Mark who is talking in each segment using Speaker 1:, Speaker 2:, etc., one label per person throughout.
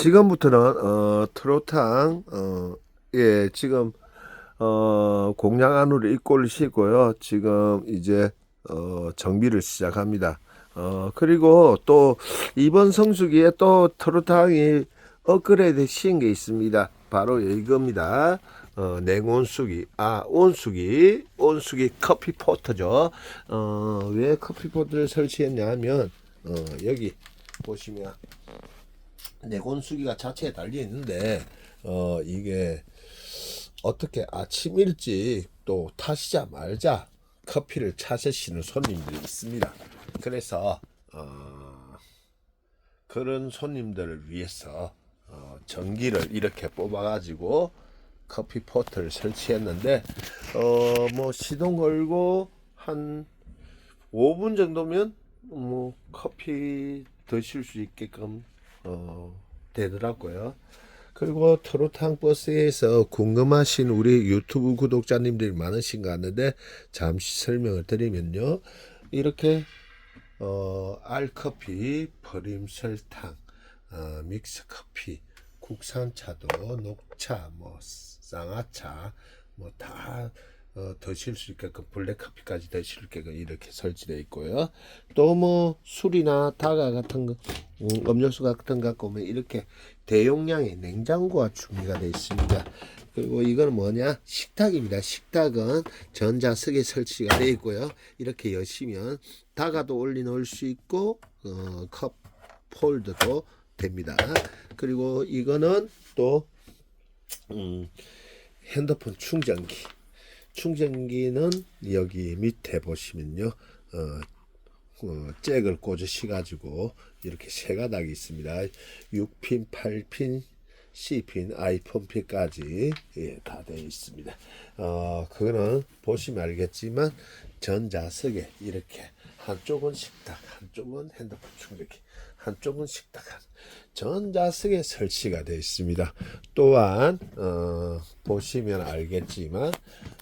Speaker 1: 지금부터는 어, 트로탕 어, 예 지금 어, 공양 안으로 입고 올리시고요. 지금 이제 어, 정비를 시작합니다. 어, 그리고 또 이번 성수기에 또 트로탕이 업그레이드 시킨 게 있습니다. 바로 이겁니다. 어, 냉온수기, 아, 온수기, 온수기 커피 포터죠. 어, 왜 커피 포터를 설치했냐 하면, 어, 여기 보시면, 내곤 수기가 자체에 달려 있는데 어 이게 어떻게 아침 일찍 또 타시자 말자 커피를 찾으시는 손님들이 있습니다. 그래서 어 그런 손님들을 위해서 어 전기를 이렇게 뽑아가지고 커피 포트를 설치했는데 어 뭐 시동 걸고 한 5분 정도면 뭐 커피 드실 수 있게끔 어, 되더라고요. 그리고 트로탕 버스에서 궁금하신 우리 유튜브 구독자님들이 많으신 것 같는데 잠시 설명을 드리면요. 이렇게 어, 알커피, 프림 설탕, 어, 믹스 커피, 국산차도 녹차, 뭐 쌍화차, 뭐다 어, 드실 수 있게끔 블랙커피까지 드실 수 있게끔 이렇게 설치되어 있고요. 또 뭐 술이나 다가 같은 거, 음, 음료수 같은 거 오면 이렇게 대용량의 냉장고가 준비가 되어 있습니다. 그리고 이거는 뭐냐? 식탁입니다. 식탁은 전자석에 설치가 되어 있고요. 이렇게 여시면 다가도 올려 놓을 수 있고 어, 컵 폴더도 됩니다. 그리고 이거는 또 음, 핸드폰 충전기. 충전기는 여기 밑에 보시면요. 어, 어, 잭을 꽂으시 가지고 이렇게 세 가닥이 있습니다. 6핀, 8핀, C핀, 아이폰 핀까지 예, 다 되어 있습니다. 어, 그거는 보시면 알겠지만 전자석에 이렇게 한쪽은 식탁, 한쪽은 핸드폰 충전기, 한쪽은 식탁, 한 전자석에 설치가 되어 있습니다. 또한 어, 보시면 알겠지만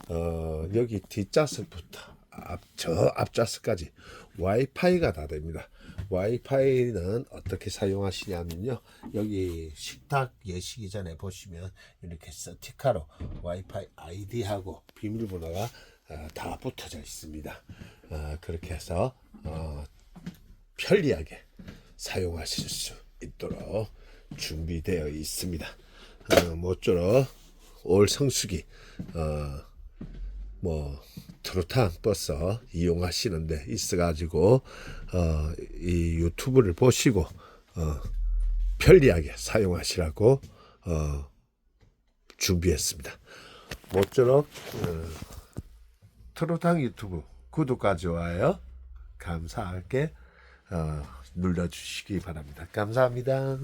Speaker 1: 어, 여기 뒷좌석부터 앞, 저 앞좌석까지 와이파이가 다 됩니다. 와이파이는 어떻게 사용하시냐면요. 여기 식탁 예시기 전에 보시면 이렇게 스티커로 와이파이 아이디하고 비밀번호가 어, 다 붙어져 있습니다. 어, 그렇게 해서 어, 편리하게 사용하실 수 있도록 준비되어 있습니다. 어, 모쪼록 올 성수기 어, 뭐 트로탄 버스 이용하시는데 있어가지고 어, 이 유튜브를 보시고 어, 편리하게 사용하시라고 어, 준비했습니다. 모쪼록 어, 트로탄 유튜브 구독과 좋아요 감사하게 어, 눌러주시기 바랍니다. 감사합니다.